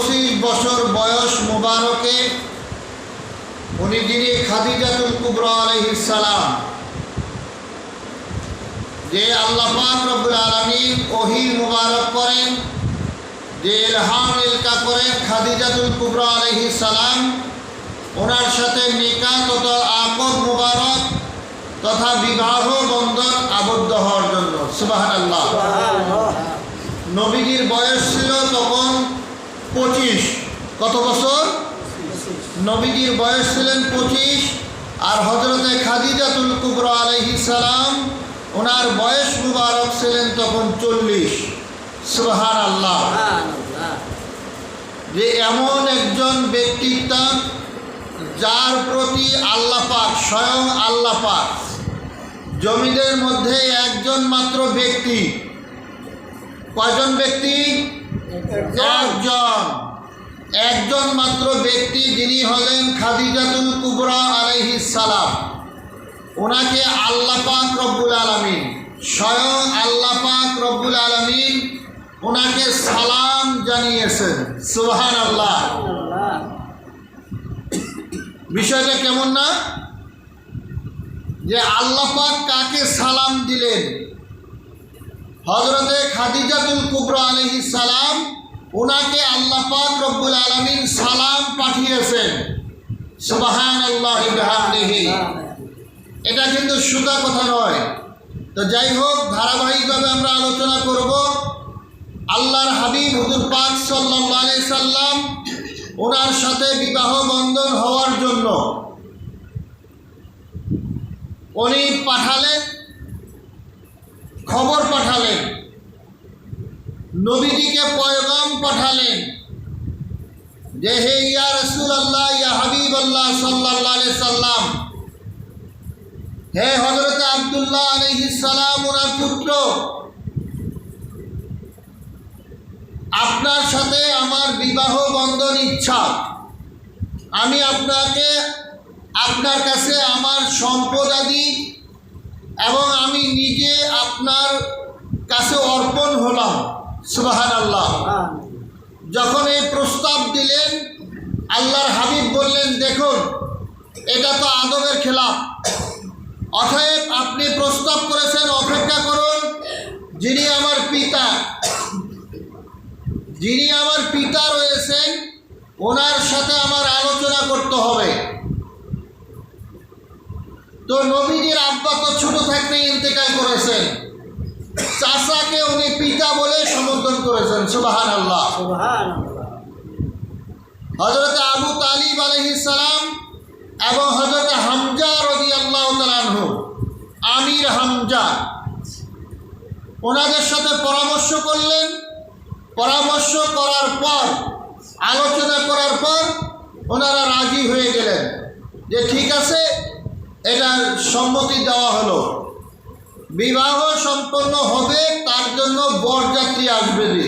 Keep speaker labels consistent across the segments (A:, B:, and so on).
A: পঁচিশ বছর বয়স মুবারকে উনি যিনি খাদিজাতুল কুবরা আলাইহিস সালাম যে আল্লাহ পাক রব্বুল আলামিন ওহি মুবারক করেন যে ইলহাম ইলকা করেন খাদিজাতুল কুবরা আলাইহিস সালাম ওনার সাথে নিকা তথা আকদ মুবারক তথা বিবাহ বন্ধন আবদ্ধ হওয়ার জন্য। সুবাহান আল্লাহ নবীজির বয়স ছিল তখন পঁচিশ। কত বছর? নবীজির বয়স ছিলেন পঁচিশ, আর হজরতে খাদিজাতুল কুবরা আলহি সালাম, ওনার বয়স মুবারক ছিলেন তখন চল্লিশ। সুবাহান আল্লাহ যে এমন একজন ব্যক্তিত্ব যার প্রতি আল্লাহ পাক, স্বয়ং আল্লাহ পাক, জমিদের মধ্যে একজন মাত্র ব্যক্তি। কয়জন ব্যক্তি? একজন। একজন মাত্র ব্যক্তি যিনি হলেন খাদিজাতুল কুবরা সালাম। ওনাকে আল্লাহ পাক রব্বুল আলমিন, স্বয়ং আল্লাহ পাক রব্বুল আলমিন ওনাকে সালাম জানিয়েছেন। সুবহান আল্লাহ বিষয়টা কেমন না? যে আল্লাহ পাক কাকে সালাম দিলেন? হজরতে খাদিজাতুল কুবরা আলহি সালাম ওনাকে আল্লাহ পাক রব্বুল আলমিন সালাম পাঠিয়েছেন। এটা কিন্তু সুতা কথা নয়। তো যাই হোক, ধারাবাহিকভাবে আমরা আলোচনা করব। আল্লাহর হাবিব হুজুর পাক সাল্লাহ সাল্লাম ওনার সাথে বিবাহ বন্ধন হওয়ার জন্য উনি পাঠালেন। খবর নবীজিকে পয়গাম পাঠালেন। যে হে ইয়া রসুল আল্লাহ ইয়া হাবিব আল্লাহ সাল্লাহ সাল্লাম, হে হজরত আবদুল্লাহ আলহিস সালাম ওনার পুত্র, আপনার সাথে আমার বিবাহ বন্ধন ইচ্ছা। আমি আপনাকে, আপনার কাছে আমার সম্পদ সম্পদাদি এবং আমি নিজে আপনার কাছে অর্পণ হলাম। সুবাহান আল্লাহ যখন এই প্রস্তাব দিলেন আল্লাহর হাবিব বললেন দেখুন এটা তো আদবের খেলাফ। অতএব আপনি প্রস্তাব করেছেন অপেক্ষা করুন যিনি আমার পিতা যিনি আমার পিতা রয়েছেন ওনার সাথে আমার আলোচনা করতে হবে। তো নবীজির আব্বা তো ছোট থাকতে ইন্তেকাল করেছেন। চাচাকে উনি পিতা বলে সমর্থন করেছেন সুবাহান আল্লাহ হজরত আবু তালিব আলহিসাম এবং হজরত হামজা রদি আল্লাহ আমির হামজা ওনাদের সাথে পরামর্শ করলেন। পরামর্শ করার পর আলোচনা করার পর ওনারা রাজি হয়ে গেলেন যে ঠিক আছে এটার সম্মতি দেওয়া হলো। বিবাহ সম্পন্ন বরযাত্রী আসবে যে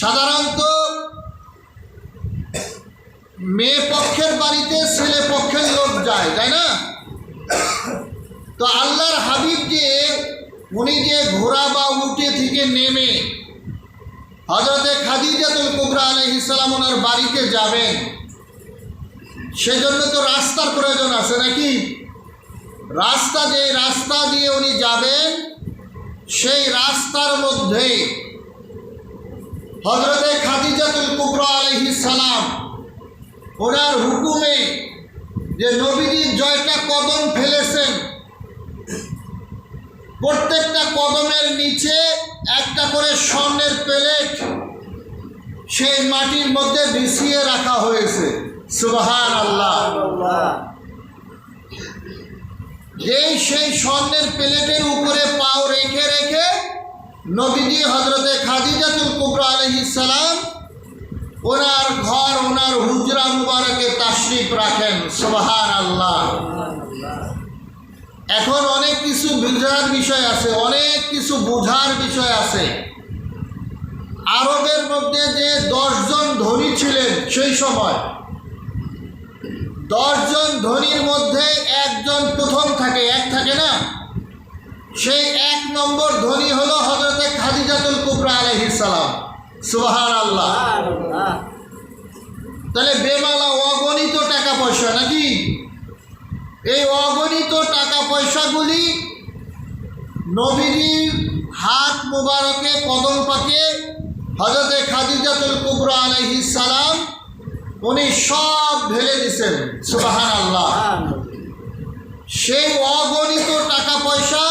A: সাধারণত মেয়ে পক্ষের বাড়িতে ছেলে পক্ষের লোক যায়, তাই না? তো আল্লাহর হাবিব যে, উনি যে ঘোড়া বা উঠে থেকে নেমে হজরতে খাদিজাতুল কুবরা আলহ ইসলাম ওনার বাড়িতে যাবেন, সেজন্য তো রাস্তার প্রয়োজন আছে নাকি? রাস্তা যে, রাস্তা দিয়ে উনি যাবেন সেই রাস্তার মধ্যে হজরতে খাদিজাতুল কুবরা আলহ সালাম, ওনার হুকুমে যে নবীজি জয়টা কদম ফেলেছেন, প্রত্যেকটা কদমের নিচে একটা করে স্বর্ণের প্লেট সেই মাটির মধ্যে বিছিয়ে রাখা হয়েছে। সুবহান আল্লাহ যেই সেই স্বর্ণের প্লেটের উপরে পাও রেখে রেখে নবীজি হজরতে খাদিজাতুল কুবরা আলহিসাম ওনার ঘর, ওনার হুজরা মুবারকে তাশরিফ রাখেন সুবহান আল্লাহ এখন অনেক কিছু বোঝার বিষয় আছে, অনেক কিছু বোঝার বিষয় আছে। আরবের মধ্যে যে দশজন ধনী ছিলেন সেই সময় দশজন ধনীর মধ্যে একজন প্রথম থাকে এক থাকে না? সেই এক নম্বর ধনী হলো হজরতে খাদিজাতুল কুবরা আলহিসাল্লাম সুবাহান আল্লাহ তাহলে বেমালা অগণিত টাকা পয়সা নাকি? এই অগণিত টাকা পয়সাগুলি নবীজির হাত মুবারকে কদম পাকে হজরতে খাদিজাতুল কুবরা আলাইহিস সালাম উনি সব ঢেলে দিছেন সুবাহান আল্লাহ সেই অগণিত টাকা পয়সা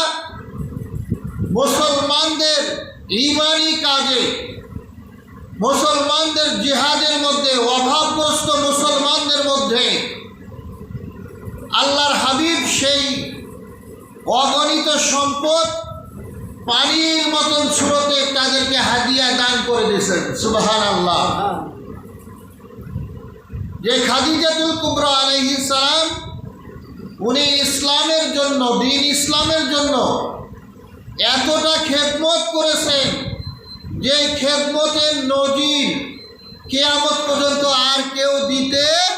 A: মুসলমানদের ইমানি কাজে মুসলমানদের জিহাদের মধ্যে অভাবগ্রস্ত মুসলমানদের মধ্যে আল্লাহর হাবিব সেই অগণিত সম্পদ পানির মতন সুরতে তাদেরকে হাদিয়া দান করে দিয়েছেন সুবাহান আল্লাহ যে খাদিজাতুল কুবরা আলহি ইসলাম উনি ইসলামের জন্য, দিন ইসলামের জন্য এতটা খেদমত করেছেন যে খেদমতের নজির কেয়ামত পর্যন্ত আর কেউ দিতে